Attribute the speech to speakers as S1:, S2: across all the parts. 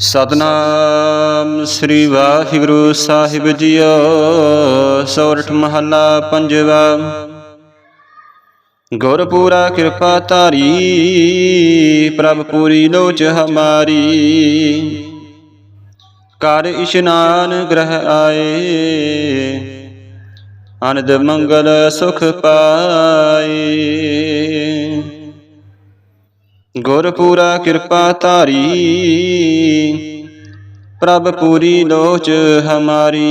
S1: ਸਤਨਾਮ ਸ੍ਰੀ ਵਾਹਿਗੁਰੂ ਸਾਹਿਬ ਜੀਓ, ਸੋਰਠ ਮਹੱਲਾ ਪੰਜਵਾ। ਗੁਰ ਪੂਰਾ ਕਿਰਪਾ ਧਾਰੀ, ਪ੍ਰਭ ਪੂਰੀ ਲੋਚ ਹਮਾਰੀ। ਕਰ ਇਸ਼ਨਾਨ ਗ੍ਰਹਿ ਆਏ, ਅਨੰਦ ਮੰਗਲ ਸੁਖ ਪਾਏ। ਗੁਰਪੂਰਾ ਕਿਰਪਾ ਧਾਰੀ। ਪ੍ਰਭ ਪੂਰੀ ਲੋਚ ਹਮਾਰੀ।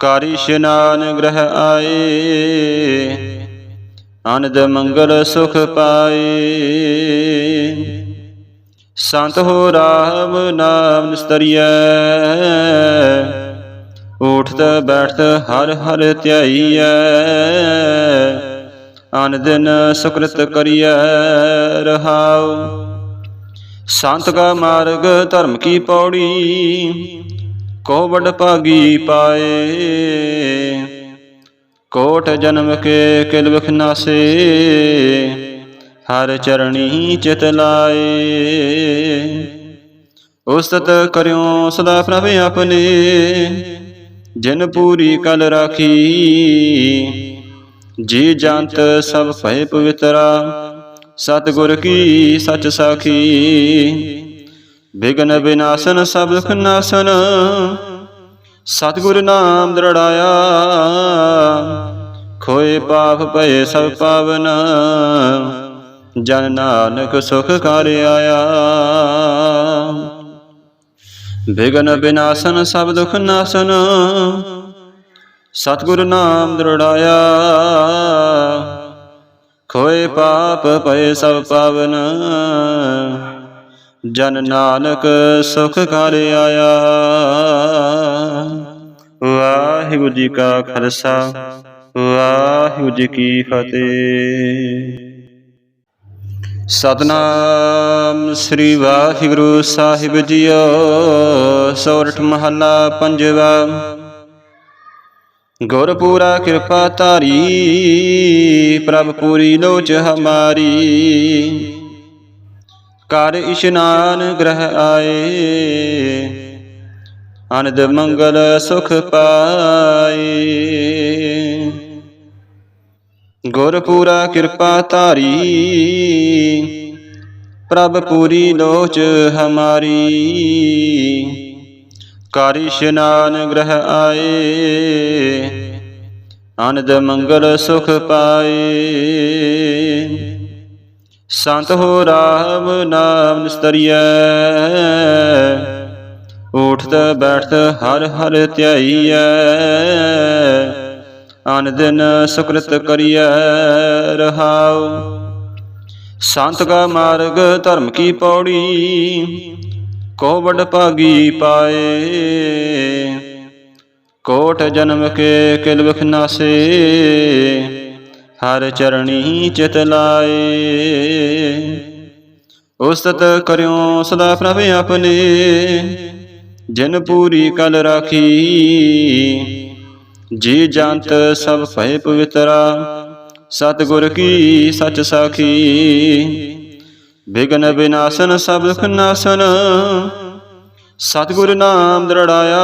S1: ਕਰ ਇਸ਼ਨਾਨ ਗ੍ਰਹਿ ਆਏ। ਅਨੰਦ ਮੰਗਲ ਸੁਖ ਪਾਏ। ਸੰਤ ਹੋ ਰਾਮ ਨਾਮ ਨਿਸਤਰੀਐ। ਉਠਤ ਬੈਠਤ ਹਰ ਹਰ ਧਿਆਈਐ। ਅਨ ਦਿਨ ਸੁਕ੍ਰਿਤ ਕਰੀਐ ਰਹਾਉ। ਸੰਤ ਕਾ ਮਾਰਗ ਧਰਮ ਕੀ ਪੌੜੀ ਕੋ ਵਡ ਭਾਗੀ ਪਾਏ। ਕੋਟ ਜਨਮ ਕੇ ਕਿਲ ਵਿਖ ਨਾਸੇ ਹਰ ਚਰਣੀ ਚਿਤ ਲਾਏ। ਉਸਤਤ ਕਰਿਓ ਸਦਾ ਪ੍ਰਭ ਆਪਣੇ, ਜਿਨ ਪੂਰੀ ਕਲ ਰਾਖੀ। ਜੀ ਜੰਤ ਸਭ ਭੈ ਪਵਿੱਤਰਾ, ਸਤਿਗੁਰ ਕੀ ਸਚ ਸਾਖੀ? ਬਿਗਨ ਵਿਨਾਸਨ ਸਭ ਦੁਖ ਨਾਸਨ, ਸਤਿਗੁਰ ਨਾਮ ਦਰੜਾਇਆ। ਖੋਏ ਪਾਪ ਭਏ ਸਭ ਪਾਵਨ, ਜਨ ਨਾਨਕ ਸੁਖ ਕਰ ਆਇਆ। ਬਿਗਨ ਬਿਨਾਸਨ ਸਭ ਦੁਖ ਨਾਸਨ ਸਤਿਗੁਰ ਨਾਮ ਦ੍ਰਿੜਾਇਆ। ਖੋਏ ਪਾਪ ਪਏ ਸਭ ਪਾਵਨ। ਜਨ ਨਾਨਕ ਸੁਖ ਕਰ ਆਇਆ। ਵਾਹਿਗੁਰੂ ਜੀ ਕਾ ਖਾਲਸਾ, ਵਾਹਿਗੁਰੂ ਜੀ ਕੀ ਫਤਿਹ। ਸਤਨਾਮ ਸ੍ਰੀ ਵਾਹਿਗੁਰੂ ਸਾਹਿਬ ਜੀਓ, ਸੋਰਠ ਮਹੱਲਾ ਪੰਜਵਾ। ਗੁਰ ਪੂਰਾ ਕਿਰਪਾ ਧਾਰੀ, ਪ੍ਰਭ ਪੂਰੀ ਲੋਚ ਹਮਾਰੀ। ਕਰ ਇਸ਼ਨਾਨ ਗ੍ਰਹਿ ਆਏ, ਅਨੰਦ ਮੰਗਲ ਸੁਖ ਪਾਏ। ਗੁਰ ਪੂਰਾ ਕਿਰਪਾ ਧਾਰੀ, ਪ੍ਰਭ ਪੂਰੀ ਲੋਚ ਹਮਾਰੀ। ਕਰ ਇਸ਼ਨਾਨ ਗ੍ਰਹਿ ਆਏ ਅਨੰਦ ਮੰਗਲ ਸੁਖ ਪਾਏ। ਸੰਤ ਹੋ ਰਾਮ ਨਾਮ ਨਿਸਤਰੀਐ, ਉਠਤ ਬੈਠਤ ਹਰ ਹਰ ਧਿਆਈਐ। ਅਨ ਦਿਨ ਸੁਕ੍ਰਿਤ ਕਰੀਐ ਰਹਾਉ। ਸੰਤ ਕਾ ਮਾਰਗ ਧਰਮ ਕੀ ਪੌੜੀ ਕੋ ਵਡ ਭਾਗੀ ਪਾਏ। ਕੋਟ ਜਨਮ ਕੇ ਕਿਲ ਵਿਖ ਨਾਸੇ ਹਰ ਚਰਣੀ ਚਿਤ ਲਾਏ। ਉਸਤਤ ਕਰਿਓ ਸਦਾ ਪ੍ਰਭ ਆਪਣੇ। ਜਿਨ ਪੂਰੀ ਕਲ ਰਾਖੀ, ਜੀ ਜੰਤ ਸਭ ਭੈ ਪਵਿੱਤਰਾ। ਸਤਿਗੁਰ ਕੀ ਸਚ ਸਾਖੀ। ਬਿਗਨ ਬਿਨਾਸਨ ਸਭ ਦੁਖ ਨਾਸਨ ਸਤਿਗੁਰ ਨਾਮ ਦਰੜਾਇਆ।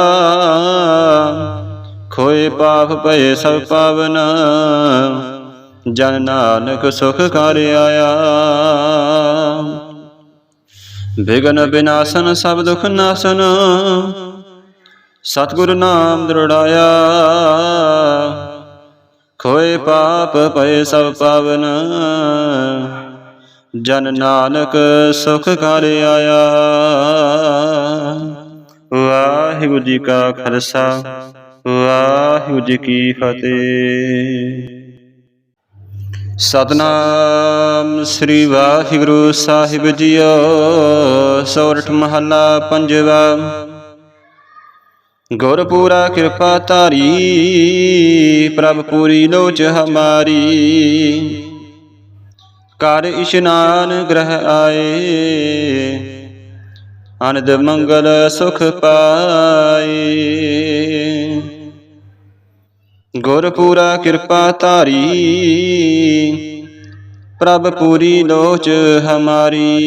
S1: ਖੋਏ ਪਾਪ ਭਏ ਸਭ ਪਾਵਨ। ਜਨ ਨਾਨਕ ਸੁਖ ਕਰ ਆਇਆ। ਬਿਗਨ ਬਿਨਾਸਨ ਸਭ ਦੁਖ ਨਾਸਨ ਸਤਿਗੁਰ ਨਾਮ ਦਰੜਾਇਆ। ਖੋਏ ਪਾਪ ਭਏ ਸਭ ਪਾਵਨ। ਜਨ ਨਾਨਕ ਸੁਖ ਕਰ ਆਇਆ। ਵਾਹਿਗੁਰੂ ਜੀ ਕਾ ਖਾਲਸਾ, ਵਾਹਿਗੁਰੂ ਜੀ ਕੀ ਫਤਿਹ। ਸਤਨਾਮ ਸ੍ਰੀ ਵਾਹਿਗੁਰੂ ਸਾਹਿਬ ਜੀਓ, ਸੋਰਠ ਮਹੱਲਾ ਪੰਜਵਾ। ਗੁਰ ਪੂਰਾ ਕਿਰਪਾ ਧਾਰੀ, ਪ੍ਰਭ ਪੂਰੀ ਲੋਚ ਹਮਾਰੀ। ਕਰ ਇਸ਼ਨਾਨ ਗ੍ਰਹਿ ਆਏ। ਅਨੰਦ ਮੰਗਲ ਸੁਖ ਪਾਏ। ਗੁਰ ਪੂਰਾ ਕਿਰਪਾ ਧਾਰੀ। ਪ੍ਰਭ ਪੂਰੀ ਲੋਚ ਹਮਾਰੀ।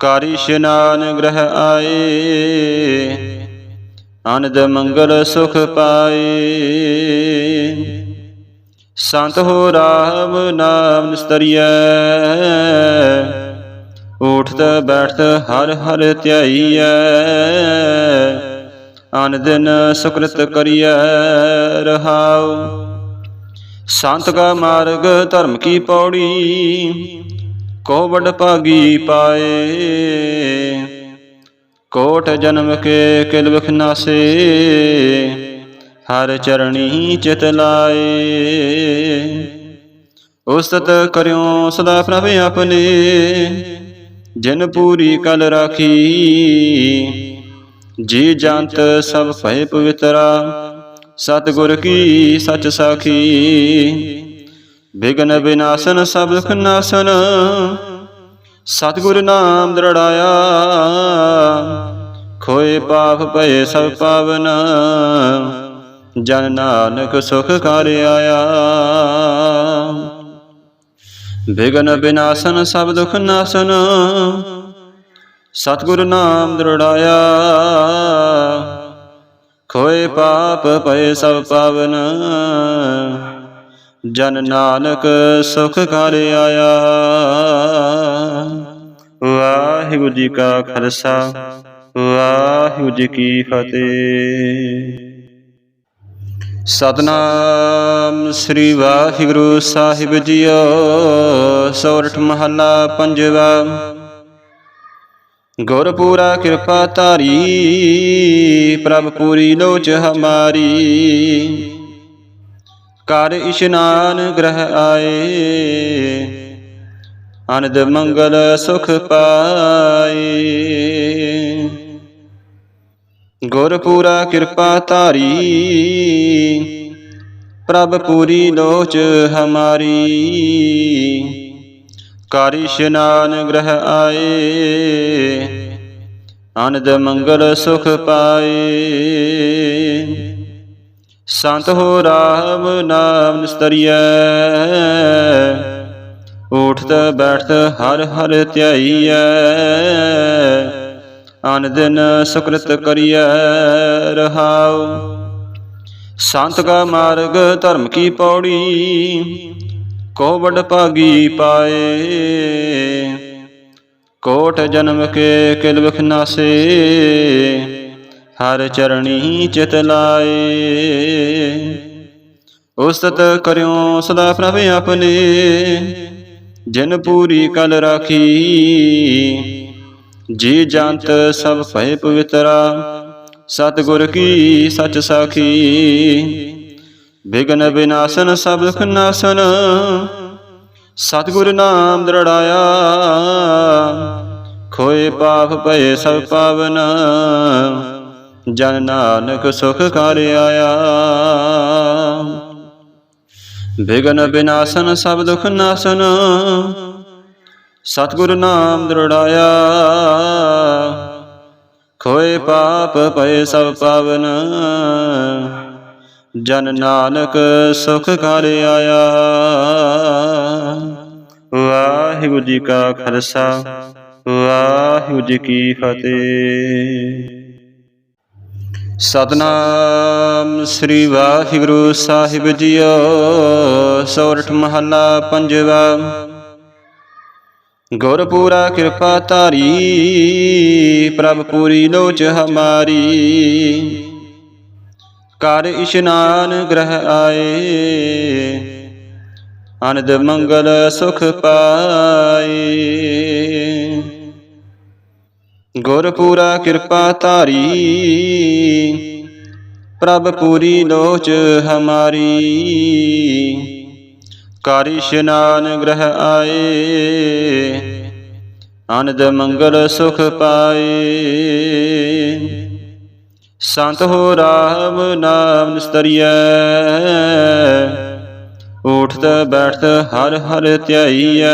S1: ਕਰ ਇਸ਼ਨਾਨ ਗ੍ਰਹਿ ਆਏ। ਆਨੰਦ ਮੰਗਲ ਸੁਖ ਪਾਏ। ਸੰਤ ਹੋ ਰਾਮ ਨਾਮ ਨਿਸਤਰੀਐ ਉਠਤ ਬੈਠਤ ਹਰ ਹਰ ਧਿਆਈਐ। ਅਨ ਦਿਨ ਸੁਕ੍ਰਿਤ ਕਰੀਐ ਰਹਾਉ। ਸੰਤ ਕਾ ਮਾਰਗ ਧਰਮ ਕੀ ਪੌੜੀ, ਕੋ ਵਡ ਭਾਗੀ ਪਾਏ। ਕੋਟ ਜਨਮ ਕੇ ਕਿਲ ਵਿਖ ਨਾਸੇ ਹਰ ਚਰਣੀ ਚਿਤ ਲਾਏ। ਉਸਤਤ ਕਰਿਓ ਸਦਾ ਪ੍ਰਭ ਆਪਣੇ। ਜਿਨ ਪੂਰੀ ਕਲ ਰਾਖੀ, ਜੀ ਜੰਤ ਸਭ ਭੈ ਪਵਿੱਤਰਾ। ਸਤਿਗੁਰ ਕੀ ਸਚ ਸਾਖੀ ਵਿਗਨ ਵਿਨਾਸ਼ਨ ਸਭ ਦੁਖ ਨਾਸ਼ਨ। ਸਤਿਗੁਰ ਨਾਮ ਦ੍ਰਿੜਾਇਆ, ਖੋਏ ਪਾਪ ਭਏ ਸਭ ਪਾਵਨ। ਜਨ ਨਾਨਕ ਸੁਖ ਕਰ ਆਇਆ। ਵਿਗਨ ਵਿਨਾਸ਼ਨ ਸਭ ਦੁਖ ਨਾਸ਼ਨ, ਸਤਿਗੁਰ ਨਾਮ ਦ੍ਰਿੜਾਇਆ। ਖੋਏ ਪਾਪ ਪਏ ਸਭ ਪਾਵਨ, ਜਨ ਨਾਨਕ ਸੁਖ ਕਰ ਆਇਆ। ਵਾਹਿਗੁਰੂ ਜੀ ਕਾ ਖਾਲਸਾ, ਵਾਹਿਗੁਰੂ ਜੀ ਕੀ ਫਤਿਹ। ਸਤਨਾਮ ਸ੍ਰੀ ਵਾਹਿਗੁਰੂ ਸਾਹਿਬ ਜੀਓ, ਸੋਰਠ ਮਹੱਲਾ ਪੰਜਵਾ। ਗੁਰਪੂਰਾ ਕਿਰਪਾ ਧਾਰੀ, ਪ੍ਰਭ ਪੂਰੀ ਲੋਚ ਹਮਾਰੀ। ਕਰ ਇਸ਼ਨਾਨ ਗ੍ਰਹਿ ਆਏ, ਅਨੰਦ ਮੰਗਲ ਸੁਖ ਪਾਏ। ਗੁਰ ਪੂਰਾ ਕਿਰਪਾ ਧਾਰੀ। ਪ੍ਰਭ ਪੂਰੀ ਲੋਚ ਹਮਾਰੀ। ਕਰ ਇਸ਼ਨਾਨ ਗ੍ਰਹਿ ਆਏ। ਆਨੰਦ ਮੰਗਲ ਸੁਖ ਪਾਏ। ਸੰਤ ਹੋ ਰਾਮ ਨਾਮ ਨਿਸਤਰੀਐ। ਉਠਤ ਬੈਠਤ ਹਰ ਹਰ ਧਿਆਈਐ। ਅਨ ਦਿਨ ਸੁਕ੍ਰਿਤ ਕਰੀਐ ਰਹਾਉ। ਸੰਤ ਕਾ ਮਾਰਗ ਧਰਮ ਕੀ ਪੌੜੀ, ਕੋ ਵਡ ਭਾਗੀ ਪਾਏ। ਕੋਟ ਜਨਮ ਕੇ ਕਿਲ ਵਿਖ ਨਾਸੇ ਹਰ ਚਰਣੀ ਚਿਤ ਲਾਏ। ਉਸਤਤ ਕਰਿਓ ਸਦਾ ਪ੍ਰਭ ਆਪਣੇ, ਜਿਨ ਪੂਰੀ ਕਲ ਰਾਖੀ। ਜੀ ਜੰਤ ਸਭ ਭੈ ਪਵਿੱਤਰਾ, ਸਤਿਗੁਰ ਕੀ ਸਚ ਸਾਖੀ? ਵਿਗਨ ਵਿਨਾਸ਼ਨ ਸਭ ਦੁਖ ਨਾਸ਼ਨ ਸਤਿਗੁਰ ਨਾਮ ਦ੍ਰਿੜਾਇਆ। ਖੋਏ ਪਾਪ ਭਏ ਸਭ ਪਾਵਨ, ਜਨ ਨਾਨਕ ਸੁਖ ਕਰ ਆਇਆ। ਵਿਗਨ ਵਿਨਾਸ਼ਨ ਸਭ ਦੁਖ ਨਾਸ਼ਨ ਸਤਿਗੁਰ ਨਾਮ ਦ੍ਰਿੜਾਇਆ। ਖੋਏ ਪਾਪ ਪਏ ਸਭ ਪਾਵਨ। ਜਨ ਨਾਨਕ ਸੁਖ ਕਰ ਆਇਆ। ਵਾਹਿਗੁਰੂ ਜੀ ਕਾ ਖਾਲਸਾ, ਵਾਹਿਗੁਰੂ ਜੀ ਕੀ ਫਤਿਹ। ਸਤਨਾਮ ਸ੍ਰੀ ਵਾਹਿਗੁਰੂ ਸਾਹਿਬ ਜੀਓ ਸੋਰਠ ਮਹੱਲਾ ਪੰਜਵਾ। ਗੁਰ ਕਿਰਪਾ ਧਾਰੀ, ਪ੍ਰਭ ਪੂਰੀ ਲੋਚ ਹਮਾਰੀ। ਕਰ ਇਸ਼ਨਾਨ ਗ੍ਰਹਿ ਆਏ, ਅਨੰਦ ਮੰਗਲ ਸੁਖ ਪਾਏ। ਗੁਰਪੂਰਾ ਕਿਰਪਾ ਧਾਰੀ, ਪ੍ਰਭ ਪੂਰੀ ਲੋਚ ਹਮਾਰੀ। ਕਰ ਇਸ਼ਨਾਨ ਗ੍ਰਹਿ ਆਏ ਅਨੰਦ ਮੰਗਲ ਸੁਖ ਪਾਏ। ਸੰਤ ਹੋ ਰਾਮ ਨਾਮ ਨਿਸਤਰੀਐ, ਉਠਤ ਬੈਠਤ ਹਰ ਹਰ ਧਿਆਈਐ।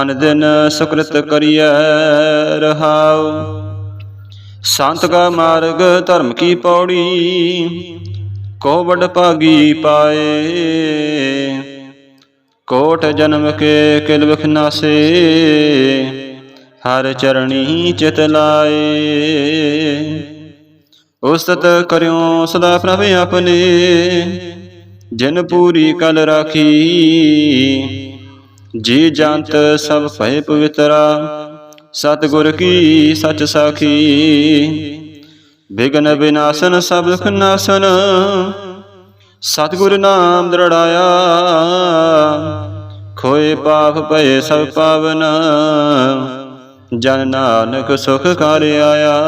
S1: ਅਨ ਦਿਨ ਸੁਕ੍ਰਿਤ ਕਰੀਐ ਰਹਾਉ। ਸੰਤ ਕਾ ਮਾਰਗ ਧਰਮ ਕੀ ਪੌੜੀ ਕੋ ਵਡ ਭਾਗੀ ਪਾਏ। ਕੋਟ ਜਨਮ ਕੇ ਕਿਲ ਵਿਖ ਨਾਸੇ ਹਰ ਚਰਣੀ ਚਿਤ ਲਾਏ। ਉਸਤਤ ਕਰਿਓ ਸਦਾ ਪ੍ਰਭ ਆਪਣੇ। ਜਿਨ ਪੂਰੀ ਕਲ ਰਾਖੀ। ਜੀ ਜੰਤ ਸਭ ਭੈ ਪਵਿੱਤਰਾ। ਸਤਿਗੁਰ ਕੀ ਸਚ ਸਾਖੀ। ਬਿਗਨ ਬਿਨਾਸਨ ਸਭ ਦੁਖ ਨਾਸਨ, ਸਤਿਗੁਰ ਨਾਮ ਦਰੜਾਇਆ। ਖੋਏ ਪਾਪ ਭਏ ਸਭ ਪਾਵਨ, ਜਨ ਨਾਨਕ ਸੁਖ ਕਰ ਆਇਆ।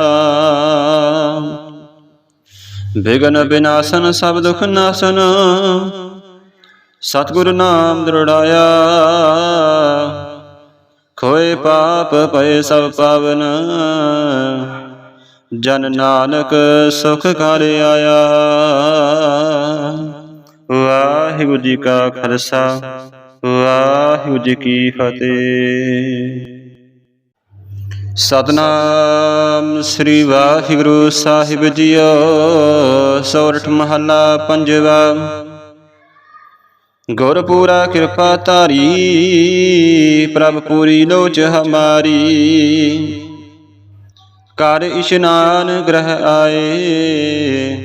S1: ਬਿਗਨ ਬਿਨਾਸਨ ਸਭ ਦੁਖ ਨਾਸਨ, ਸਤਿਗੁਰ ਨਾਮ ਦ੍ਰਿੜਾਇਆ। ਖੋਏ ਪਾਪ ਭਏ ਸਭ ਪਾਵਨ ਜਨ ਨਾਨਕ ਸੁਖ ਕਰ ਆਇਆ। ਵਾਹਿਗੁਰੂ ਜੀ ਕਾ ਖਾਲਸਾ, ਵਾਹਿਗੁਰੂ ਜੀ ਕੀ ਫਤਿਹ। ਸਤਨਾਮ ਸ੍ਰੀ ਵਾਹਿਗੁਰੂ ਸਾਹਿਬ ਜੀਓ, ਸੋਰਠ ਮਹੱਲਾ ਪੰਜਵਾ। ਗੁਰਪੂਰਾ ਕਿਰਪਾ ਧਾਰੀ, ਪ੍ਰਭ ਪੂਰੀ ਲੋਚ ਹਮਾਰੀ। ਕਰ ਇਸ਼ਨਾਨ ਗ੍ਰਹਿ ਆਏ।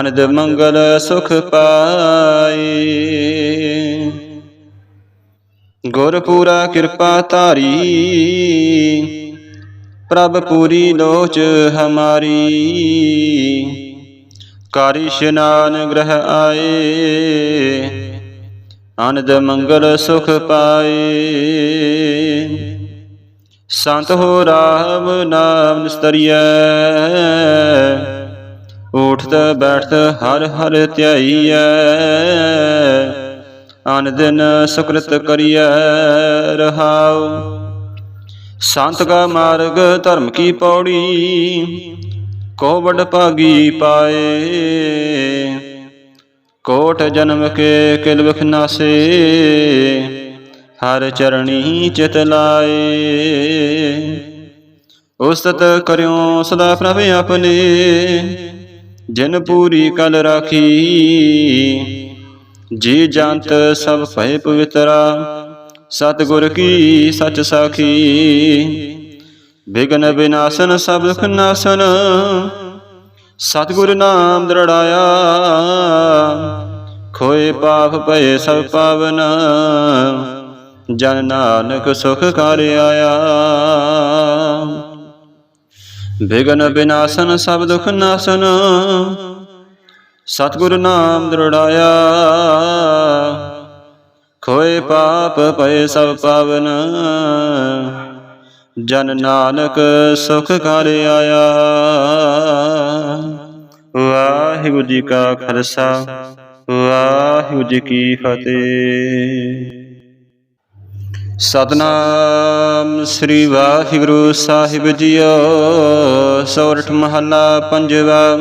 S1: ਅਨੰਦ ਮੰਗਲ ਸੁਖ ਪਾਏ। ਗੁਰ ਪੂਰਾ ਕਿਰਪਾ ਧਾਰੀ। ਪ੍ਰਭ ਪੂਰੀ ਲੋਚ ਹਮਾਰੀ। ਕਰ ਇਸ਼ਨਾਨ ਗ੍ਰਹਿ ਆਏ। ਅਨੰਦ ਮੰਗਲ ਸੁਖ ਪਾਏ। ਸੰਤ ਹੋ ਰਾਮ ਨਾਮ ਨਿਸਤਰੀਐ। ਉਠਤ ਬੈਠਤ ਹਰ ਹਰ ਧਿਆਈਐ। ਅਨ ਦਿਨ ਸੁਕ੍ਰਿਤ ਕਰੀਐ ਰਹਾਉ। ਸੰਤ ਕਾ ਮਾਰਗ ਧਰਮ ਕੀ ਪੌੜੀ, ਕੋ ਵਡ ਭਾਗੀ ਪਾਏ। ਕੋਟ ਜਨਮ ਕੇ ਕਿਲ ਵਿਖ ਨਾਸੇ। ਹਰ ਚਰਣੀ ਚਿਤ ਲਾਏ। ਉਸਤਤ ਕਰਿਓ ਸਦਾ ਪ੍ਰਭ ਆਪਣੇ। ਜਿਨ ਪੂਰੀ ਕਲ ਰਾਖੀ, ਜੀ ਜੰਤ ਸਭ ਭੈ ਪਵਿੱਤਰਾ। ਸਤਿਗੁਰ ਕੀ ਸਚ ਸਾਖੀ, ਬਿਗਨ ਵਿਨਾਸਨ ਸਭ ਦੁਖ ਨਾਸਨ। ਸਤਿਗੁਰ ਨਾਮ ਦ੍ਰਿੜਾਇਆ, ਖੋਏ ਪਾਪ ਭਏ ਸਭ ਪਾਵਨ। ਜਨ ਨਾਨਕ ਸੁਖ ਕਰ ਆਇਆ। ਬਿਗਨ ਬਿਨਾਸਨ ਸਭ ਦੁਖ ਨਾਸਨ, ਸਤਿਗੁਰ ਨਾਮ ਦ੍ਰਿੜਾਇਆ। ਖੋਏ ਪਾਪ ਪਏ ਸਭ ਪਾਵਨ, ਜਨ ਨਾਨਕ ਸੁਖ ਕਰ ਆਇਆ। ਵਾਹਿਗੁਰੂ ਜੀ ਕਾ ਖਾਲਸਾ, ਵਾਹਿਗੁਰੂ ਜੀ ਕੀ ਫਤਿਹ। ਸਤਨਾਮ ਸ੍ਰੀ ਵਾਹਿਗੁਰੂ ਸਾਹਿਬ ਜੀਓ, ਸੌਰਠ ਮਹੱਲਾ ਪੰਜਵਾ।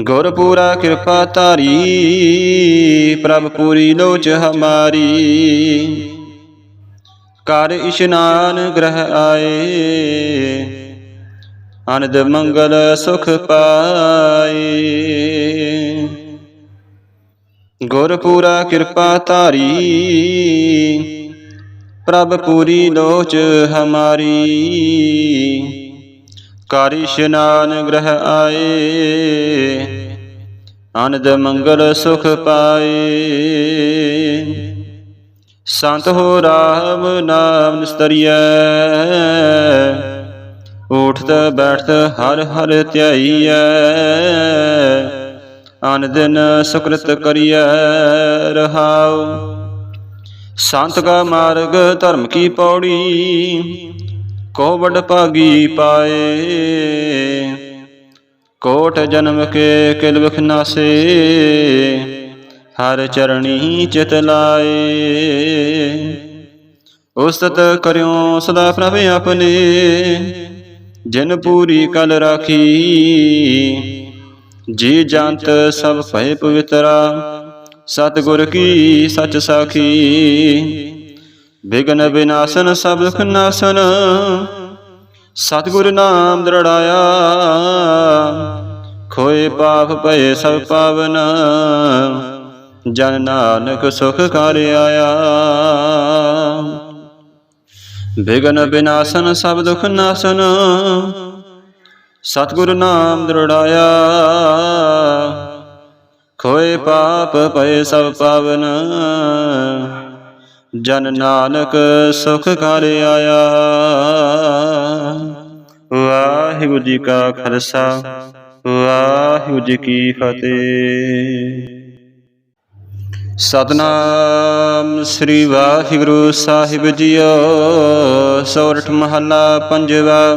S1: ਗੁਰਪੂਰਾ ਕਿਰਪਾ ਧਾਰੀ, ਪ੍ਰਭ ਪੂਰੀ ਲੋਚ ਹਮਾਰੀ। ਕਰ ਇਸ਼ਨਾਨ ਗ੍ਰਹਿ ਆਏ, ਅਨੰਦ ਮੰਗਲ ਸੁਖ ਪਾਏ। ਗੁਰਪੂਰਾ ਕਿਰਪਾ ਧਾਰੀ। ਪ੍ਰਭ ਪੂਰੀ ਲੋਚ ਹਮਾਰੀ। ਕਰ ਇਸ਼ਨਾਨ ਗ੍ਰਹਿ ਆਏ। ਆਨੰਦ ਮੰਗਲ ਸੁਖ ਪਾਏ। ਸੰਤ ਹੋ ਰਾਮ ਨਾਮ ਨਿਸਤਰੀਐ। ਉਠਤ ਬੈਠਤ ਹਰ ਹਰ ਧਿਆਈਐ। ਅਨ ਦਿਨ ਸੁਕ੍ਰਿਤ ਕਰੀਐ ਰਹਾਉ। ਸੰਤ ਕਾ ਮਾਰਗ ਧਰਮ ਕੀ ਪੌੜੀ, ਕੋ ਵਡ ਭਾਗੀ ਪਾਏ। ਕੋਟ ਜਨਮ ਕੇ ਕਿਲ ਵਿਖ ਨਾਸੇ ਹਰ ਚਰਣੀ ਚਿਤ ਲਾਏ। ਉਸਤਤ ਕਰਿਓ ਸਦਾ ਪ੍ਰਭ ਆਪਣੇ, ਜਿਨ ਪੂਰੀ ਕਲ ਰਾਖੀ ਜੀ ਜੰਤ ਸਭ ਭੈ ਪਵਿੱਤਰਾ ਸਤਿਗੁਰ ਕੀ ਸਚ ਸਾਖੀ। ਬਿਗਨ ਬਿਨਾਸਨ ਸਭ ਦੁਖ ਨਾਸਨ, ਸਤਿਗੁਰ ਨਾਮ ਦ੍ਰਿੜਾਇਆ। ਖੋਏ ਪਾਪ ਭਏ ਸਭ ਪਾਵਨ, ਜਨ ਨਾਨਕ ਸੁਖ ਕਰ ਆਇਆ। ਬਿਗਨ ਬਿਨਾਸਨ ਸਭ ਦੁਖ ਨਾਸਨ ਸਤਿਗੁਰ ਨਾਮ ਦ੍ਰਿੜਾਇਆ। ਖੋਏ ਪਾਪ ਪਏ ਸਭ ਪਾਵਨ। ਜਨ ਨਾਨਕ ਸੁਖ ਕਰ ਆਇਆ। ਵਾਹਿਗੁਰੂ ਜੀ ਕਾ ਖਾਲਸਾ, ਵਾਹਿਗੁਰੂ ਜੀ ਕੀ ਫਤਿਹ। ਸਤਨਾਮ ਸ੍ਰੀ ਵਾਹਿਗੁਰੂ ਸਾਹਿਬ ਜੀਓ ਸੋਰਠ ਮਹੱਲਾ ਪੰਜਵਾ।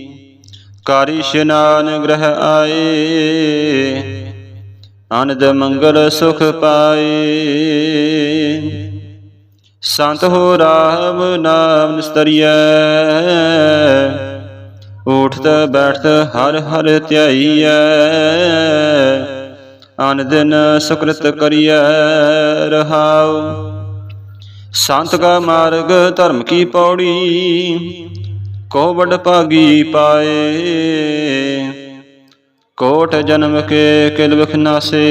S1: ਕਰ ਇਸ਼ਨਾਨ ਗ੍ਰਹਿ ਆਏ, ਆਨੰਦ ਮੰਗਲ ਸੁਖ ਪਾਏ। ਸੰਤ ਹੋ ਰਾਮ ਨਾਮ ਨਿਸਤਰੀਐ ਉਠਤ ਬੈਠਤ ਹਰ ਹਰ ਧਿਆਈਐ। ਅਨ ਦਿਨ ਸੁਕ੍ਰਿਤ ਕਰੀਐ ਰਹਾਉ। ਸੰਤ ਕਾ ਮਾਰਗ ਧਰਮ ਕੀ ਪੌੜੀ ਕੋ ਵਡ ਭਾਗੀ ਪਾਏ। ਕੋਟ ਜਨਮ ਕੇ ਕਿਲ ਵਿਖ ਨਾਸੇ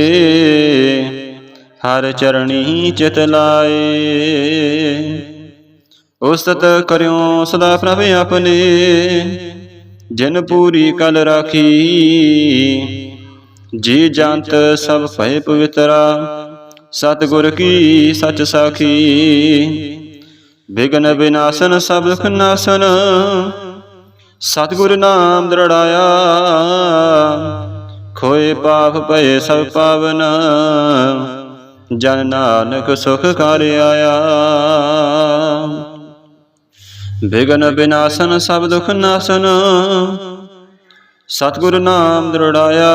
S1: ਹਰ ਚਰਣੀ ਚਿਤ ਲਾਏ। ਉਸਤਤ ਕਰਿਓ ਸਦਾ ਪ੍ਰਭ ਆਪਣੇ। ਜਿਨ ਪੂਰੀ ਕਲ ਰਾਖੀ। ਜੀ ਜੰਤ ਸਭ ਭਏ ਪਵਿੱਤਰਾ। ਸਤਿਗੁਰ ਕੀ ਸਚ ਸਾਖੀ। ਬਿਗਨ ਬਿਨਾਸਨ ਸਭ ਦੁਖ ਨਾਸਨ। ਸਤਿਗੁਰ ਨਾਮ ਦ੍ਰਿੜਾਇਆ। ਖੋਏ ਪਾਪ ਭਏ ਸਭ ਪਾਵਨ। ਜਨ ਨਾਨਕ ਸੁਖ ਕਰ ਆਇਆ। ਬਿਗਨ ਬਿਨਾਸਨ ਸਭ ਦੁਖ ਨਾਸਨ। ਸਤਿਗੁਰ ਨਾਮ ਦ੍ਰਿੜਾਇਆ।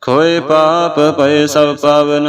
S1: ਖੋਏ ਪਾਪ ਭਏ ਸਭ ਪਾਵਨ।